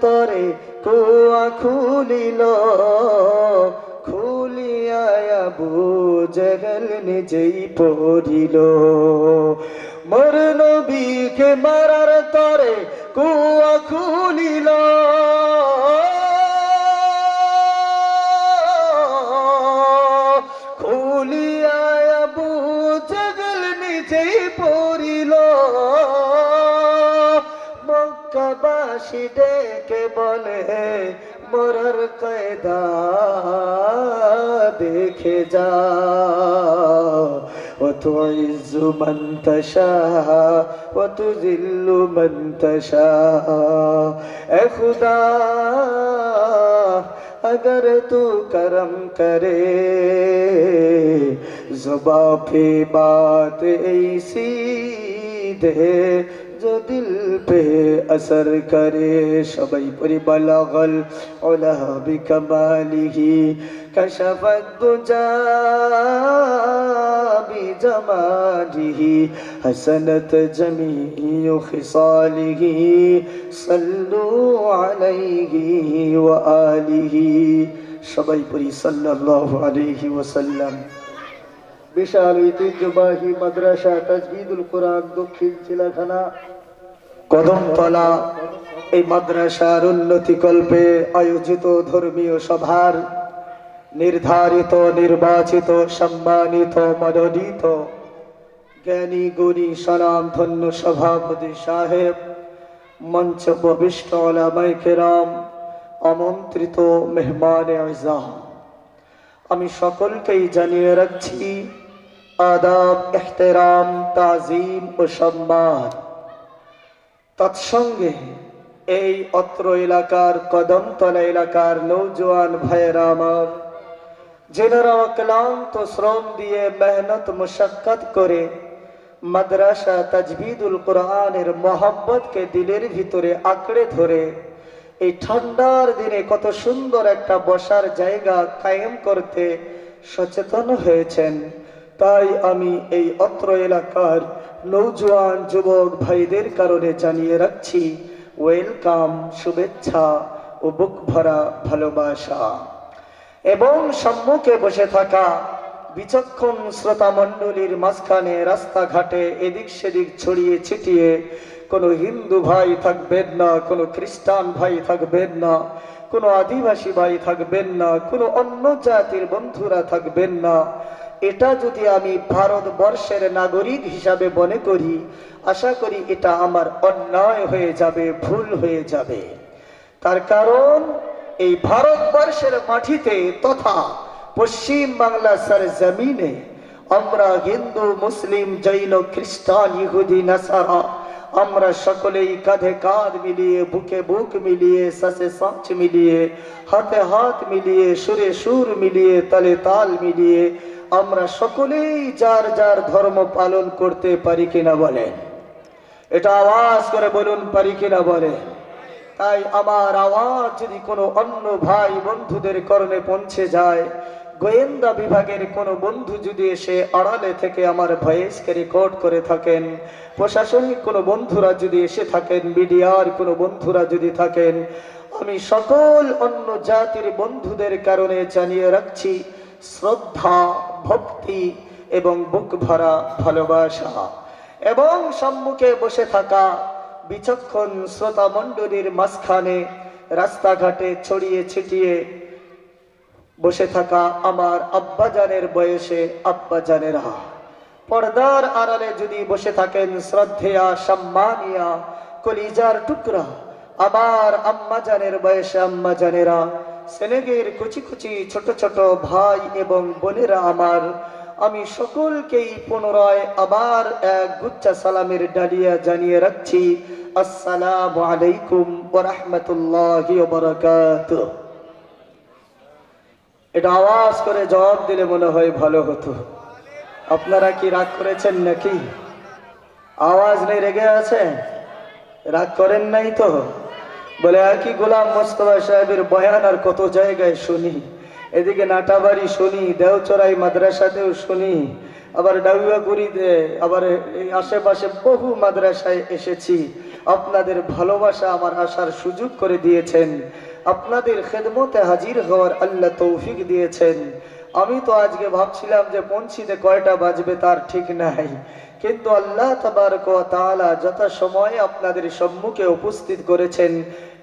তার কুয়া খুলিল খুলিয়ায়া বুঝে গেল নিজেই পড়িল। মোর নবীকে মারার তরে কুয়া খুলিল। হাসি ডেকে বলে মরার কয়দা দেখে যা وتعز من تشاء وتذل من تشاء اے خدا اگر تو کرم کرے زباں پہ بات ایسی دے جو دل पे असर करे, सबै परि बलगल ओलह बिकमालिही কশফত দুজাবি জমালিহি হসনত জমিউ খিসালিহি সল্লু আলাইহি ওয়া আলিহি সবাই পড়ি সাল্লাল্লাহু আলাইহি ওয়াসাল্লাম বিশাল ঐতিহ্যবাহী মাদ্রাসা তাজবিদুল কোরআন, দক্ষিণ চিলাখানা কদমতলা এই মাদ্রাসার উন্নতি কল্পে আয়োজিত ধর্মীয় সভার নির্ধারিত, নির্বাচিত, সম্মানিত, মনোনীত জ্ঞানী, গুণী সনাম ধন্য সভাপতি সাহেব, মঞ্চ প্রবিষ্ট ওলামাইকেরাম আমন্ত্রিত মেহমান আমি সকলকেই জানিয়ে রাখছি, আদাব, এহতেরাম, তাজিম ও সম্মান। তৎসঙ্গে এই অত্র এলাকার কদমতলা এলাকার নৌজওয়ান ভাইয়েরা আমার, যেনারা অক্লান্ত শ্রম দিয়ে মেহনত মুশাক্কাত করে মাদ্রাসা তাজবিদুল কোরআনের মোহাব্বতকে দিলের ভিতরে আঁকড়ে ধরে, এই ঠান্ডার দিনে কত সুন্দর একটা বসার জায়গা কায়েম করতে সচেতন হয়েছেন। তাই আমি এই অত্র এলাকার নৌজওয়ান যুবক ভাইদের কারণে জানিয়ে রাখছি, ওয়েলকাম, শুভেচ্ছা ও বুক ভরা ভালোবাসা। এবং সম্মুখে বসে থাকা বিচক্ষণ শ্রোতা মণ্ডলীর মাঝখানে রাস্তাঘাটে এদিক সেদিক ছড়িয়ে ছিটিয়ে, কোনো হিন্দু ভাই থাকবেন না, কোনো খ্রিস্টান ভাই থাকবেন না, কোনো আদিবাসী ভাই থাকবেন না, কোনো অন্য জাতির বন্ধুরা থাকবেন না এটা যদি আমি ভারতবর্ষের নাগরিক হিসাবে মনে করি, আশা করি এটা আমার অন্যায় হয়ে যাবে, ভুল হয়ে যাবে। তার কারণ, এই ভারতবর্ষের মাটিতে তথা পশ্চিম বাংলা সার জমিনে আমরা হিন্দু, মুসলিম, জৈন, খ্রিস্টান, ইহুদি, নাসারা, আমরা সকলেই কাঁধে কাঁধ মিলিয়ে, বুকে বুক মিলিয়ে, শ্বাসে শ্বাস মিলিয়ে, হাতে হাত মিলিয়ে, সুরে সুর মিলিয়ে, তালে তাল মিলিয়ে আমরা সকলেই যার যার ধর্ম পালন করতে পারি কিনা বলেন। এটা আওয়াজ করে বলুন, পারি কিনা বলে তাই আমার আওয়াজ যদি কোনো অন্য ভাই বন্ধুদের করণে পৌঁছে যায়, গোয়েন্দা বিভাগের কোনো বন্ধু যদি এসে আড়ালে থেকে আমার ভয়েসকে রেকর্ড করে থাকেন, প্রশাসনিক কোনো বন্ধুরা যদি এসে থাকেন, মিডিয়ার কোনো বন্ধুরা যদি থাকেন, আমি সকল অন্য জাতির বন্ধুদের কারণে জানিয়ে রাখছি, শ্রদ্ধা ভক্তি এবং বুক ভরা ভালোবাসা এবং সম্মুখে বসে থাকা বিচক্ষণ শ্রোতা মণ্ডলীর মাঝখানে রাস্তাঘাটে ছড়িয়ে ছিটিয়ে বসে থাকা আমার আব্বাজানের বয়সে আব্বাজানেরা। পর্দার আড়ালে যদি বসে থাকেন শ্রদ্ধেয়া, সম্মানিয়া, কলিজার টুকরা, আমার আম্মাজানের বয়সে আম্মাজানেরা সেনেগের কুচি কুচি ছোট ছোট ভাই এবং বোনেরা আমার, আমি সকলকেই পুনরায় আবার এক গুচ্ছা সালামের ডালিয়া জানিয়ে রাখছি। আসসালামু আলাইকুম ওয়া রাহমাতুল্লাহি ওয়া বারাকাতুহু। এটা আওয়াজ করে জবাব দিলে মনে হয় ভালো হতো। আপনারা কি রাগ করেছেন নাকি? আওয়াজ নেই, রেগে আছে রাগ করেন নাই তো? বলে একই গোলাম মোস্তফা সাহেবের বয়ান আর কত জায়গায় শুনি? এদিকে নাটাবাড়ি শুনি দেওচড়াই মাদ্রাসাতেও শুনি, আবার ডাউয়াগুড়িতে আবার এই আশেপাশে বহু মাদ্রাসায় এসেছি। আপনাদের ভালোবাসা আমার আসার সুযোগ করে দিয়েছেন। আপনাদের খেদমতে হাজির হওয়ার আল্লাহ তৌফিক দিয়েছেন। আমি তো আজকে ভাবছিলাম যে পৌঁছিতে কয়টা বাজবে তার ঠিক নাই। কিন্তু আল্লাহ তাবারক তাআলা যথা সময়ে আপনাদের সম্মুখে উপস্থিত করেছেন।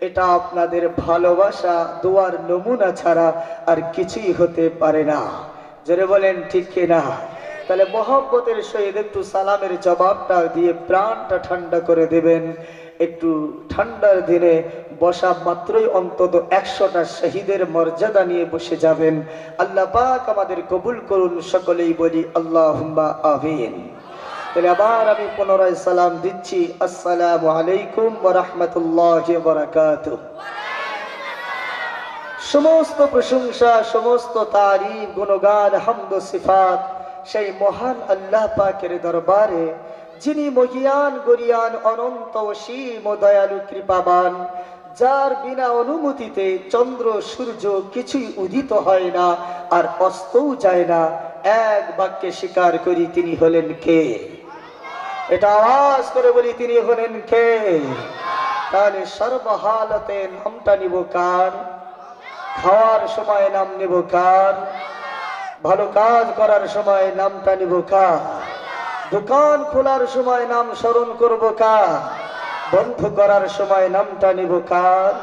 এটা আপনাদের ভালোবাসা, দোয়ার নমুনা ছাড়া আর কিছুই হতে পারে না। জোরে বলেন, ঠিক কিনা তাহলে মহব্বতের সহিত একটু সালামের জবাবটা দিয়ে প্রাণটা ঠান্ডা করে দেবেন। একটু ঠান্ডার দিনে বসা মাত্রই অন্তত একশোটা শহীদের মর্যাদা নিয়ে বসে যাবেন। আল্লাহ পাক আমাদের কবুল করুন, সকলেই বলি আল্লাহ আমিন। তাহলে আবার আমি পুনরায় সালাম দিচ্ছি। আসসালামু আলাইকুম রাহমাতুল্লাহি ওয়া বারাকাতুহু। সমস্ত প্রশংসা, সমস্ত তারিফ গুণগান, হামদ, সিফাত সেই মহান আল্লাহ পাকের দরবারে, যিনি মহিয়ান, গরিয়ান, অনন্ত অসীম দয়ালু কৃপাবান, যার বিনা অনুমতিতে চন্দ্র, সূর্য কিছুই উদিত হয় না আর অস্তও যায় না, এক বাক্যে স্বীকার করি তিনি হলেন কে? এটা আওয়াজ করে বলি, তিনি হলেন কে? তাহলে সর্বহালতে নামটা নিব কার? খাওয়ার সময় নাম নিব কার? ভালো কাজ করার সময় নামটা নিব কার? দোকান খোলার সময় নাম স্মরণ করব কার? বন্ধ করার সময় নামটা নিব কার?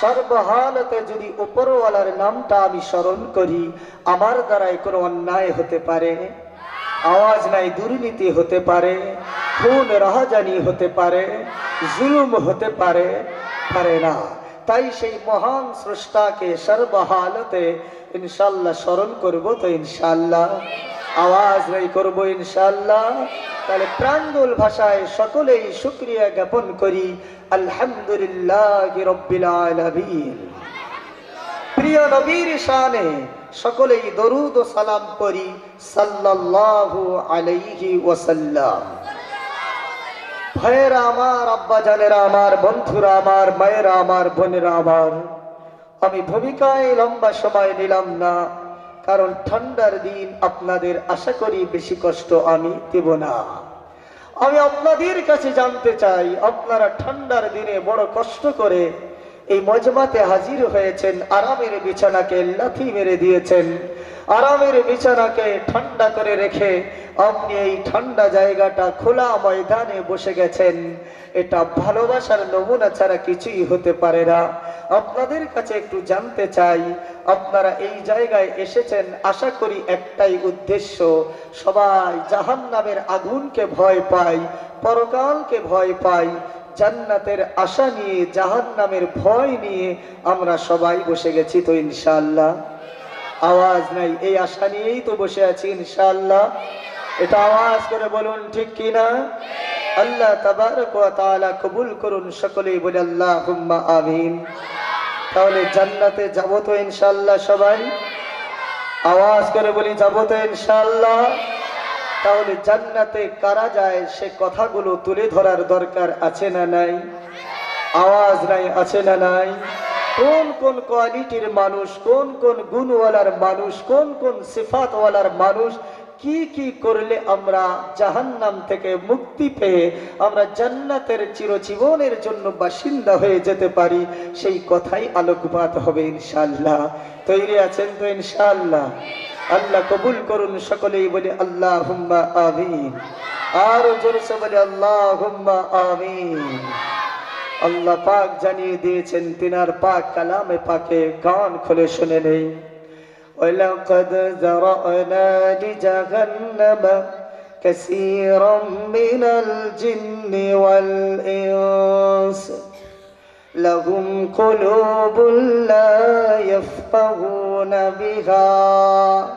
সর্বহালতে যদি উপরওয়ালার নামটা আমি স্মরণ করি, আমার দ্বারাই কোনো অন্যায় হতে পারে। আওয়াজ নাই দুর্নীতি হতে পারে, খুন রাহাজানি হতে পারে, জুলুম হতে পারে পারে না। তাই সেই মহান স্রষ্টাকে সর্বহালতে ইনশাল্লাহ স্মরণ করব তো ইনশাল্লাহ। আওয়াজ নাই করব ইনশাল্লাহ। তাহলে প্রাঞ্জল ভাষায় সকলেই শুক্রিয়া জ্ঞাপন করি। আলহামদুলিল্লাহ রব্বিল আলামিন। প্রিয় নবীর শানে সকলেই দরুদ ও সালাম করি সাল্লাল্লাহু আলাইহি ওয়াসাল্লাম। ভাইয়েরা আমার আব্বা জানেরা আমার, বন্ধুরা আমার, মায়েরা আমার, বোনেরা আমার, আমি ভূমিকায় লম্বা সময় নিলাম না, কারণ ঠান্ডার দিন আপনাদের আশা করি বেশি কষ্ট আমি দেব না। আমি আপনাদের কাছে জানতে চাই, আপনারা ঠান্ডার দিনে বড় কষ্ট করে এই মজমাতে হাজির হয়েছেন, আরামের বিছানাকে লাথি মেরে দিয়েছেন। আরামের বিছানাকে ঠান্ডা করে রেখে আপনি এই ঠান্ডা জায়গাটা খোলা ময়দানে বসে গেছেন। এটা ভালোবাসার নমুনা ছাড়া কিছুই হতে পারে না। আপনাদের কাছে একটু জানতে চাই, আপনারা এই জায়গায় এসেছেন, আশা করি একটাই উদ্দেশ্য, সবাই জাহান নামের আগুনকে ভয় পাই পরকালকে ভয় পাই জান্নাতের আশা নিয়ে জাহান নামের ভয় নিয়ে আমরা সবাই বসে গেছি তো ইনশাল্লাহ আওয়াজ নাই, এই আশা নিয়েই তো বসে আছি ইনশাল্লাহ এটা আওয়াজ করে বলুন, ঠিক কিনা আল্লাহ তাআলা কবুল করুন সকলেই, বলে আল্লাহুম্মা আমিন। তাহলে জান্নাতে যাব তো ইনশাল্লাহ সবাই? আওয়াজ করে বলি, যাব তো ইনশাল্লাহ তাহলে জান্নাতে কারা যায় সে কথাগুলো তুলে ধরার দরকার আছে না নাই? আওয়াজ নাই, আছে না নাই? কোন কোন কোয়ালিটির মানুষ, কোন কোন গুণওয়ালার মানুষ, কোন কোন সিফাতওয়ালার মানুষ কি কি করলে আমরা জাহান্নাম থেকে মুক্তি পেয়ে আমরা জান্নাতের চিরজীবনের জন্য বাসিন্দা হয়ে যেতে পারি? সেই কথাই আলোকপাত হবে ইনশাল্লাহ তৈরি আছেন তো ইনশাল্লাহ আল্লাহ কবুল করুন সকলেই বলে আল্লাহ হুম্মা আমিন আরো জোরসে বলে আল্লাহ হুম্মা আমিন আল্লাহ পাক জানিয়ে দিয়েছেন তিনার পাক কালামে পাকে গান খুলে শুনে নেই ولقد ذرأنا لجهنم كثيرا من الجن والإنس لهم قلوب لا يفقهون بها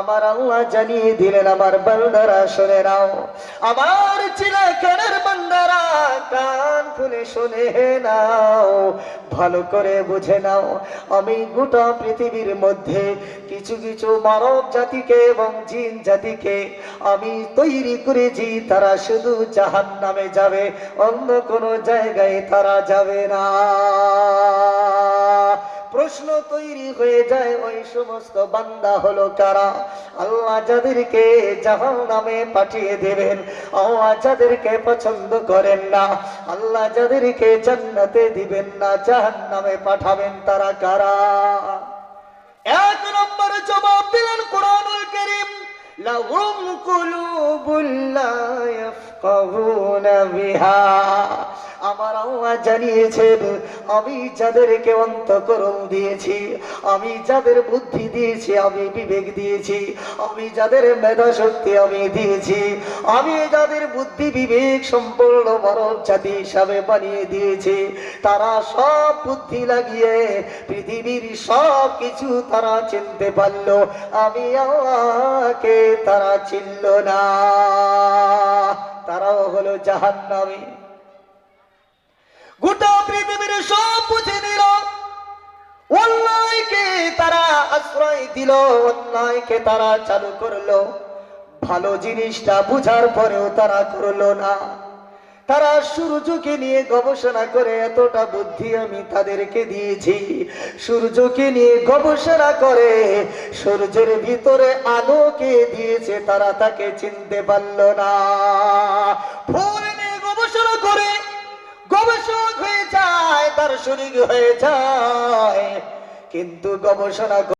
আমার আল্লাহ জানিয়ে দিলেন, আমার বান্দারা শুনে নাও। আমার চিলাখানের বান্দারা কান খুলে শুনে নাও, ভালো করে বুঝে নাও। আমি গোটা পৃথিবীর মধ্যে কিছু কিছু মানব জাতিকে এবং জিন জাতিকে আমি তৈরি করেছি, তারা শুধু জাহান নামে যাবে, অন্য কোনো জায়গায় তারা যাবে না। প্রশ্ন তৈরি হয়ে যায়, ওই সমস্ত বান্দা হলো কারা? আল্লাহ যাদেরকে জাহান নামে পাঠিয়ে দেবেন, আল্লাহ যাদেরকে পছন্দ করেন না, আল্লাহ যাদেরকে জান্নাতে দিবেন না, জাহান নামে পাঠাবেন তারা কারা? এক নম্বর জবাব দিলেন কোরআনুল করিম, লাহুম কুলুবুল লা ইয়াফকাহুনা বিহা। আমার আল্লাহ জানিয়েছেন, আমি যাদেরকে অন্তকরণ দিয়েছি, আমি যাদের বুদ্ধি দিয়েছি, আমি বিবেক দিয়েছি, আমি যাদের মেধা শক্তি আমি দিয়েছি, আমি যাদের বুদ্ধি বিবেক সম্পূর্ণ মানব জাতি হিসাবে বানিয়ে দিয়েছি, তারা সব বুদ্ধি লাগিয়ে পৃথিবীর সব কিছু তারা চিনতে পারল। আমি আল্লাহকে তারা চিনল না। তারাও হলো জাহান্নামী। গোটা পৃথিবীর সব বুঝে দিল অন্যায়কে তারা আশ্রয় দিল, অন্যায়কে তারা চালু করল। ভালো জিনিসটা বুঝার পরেও তারা করল না। তারা সূর্যকে নিয়ে গবেষণা করে, এতটা বুদ্ধি আমি তাদেরকে দিয়েছি। সূর্যকে নিয়ে গবেষণা করে, সূর্যের ভিতরে আলোকে দিয়েছে তারা তাকে চিনতে পারল না। ফুল নিয়ে গবেষণা করে গবেষক হয়ে যায় দার্শনিক হয়ে যায় কিন্তু গবেষণা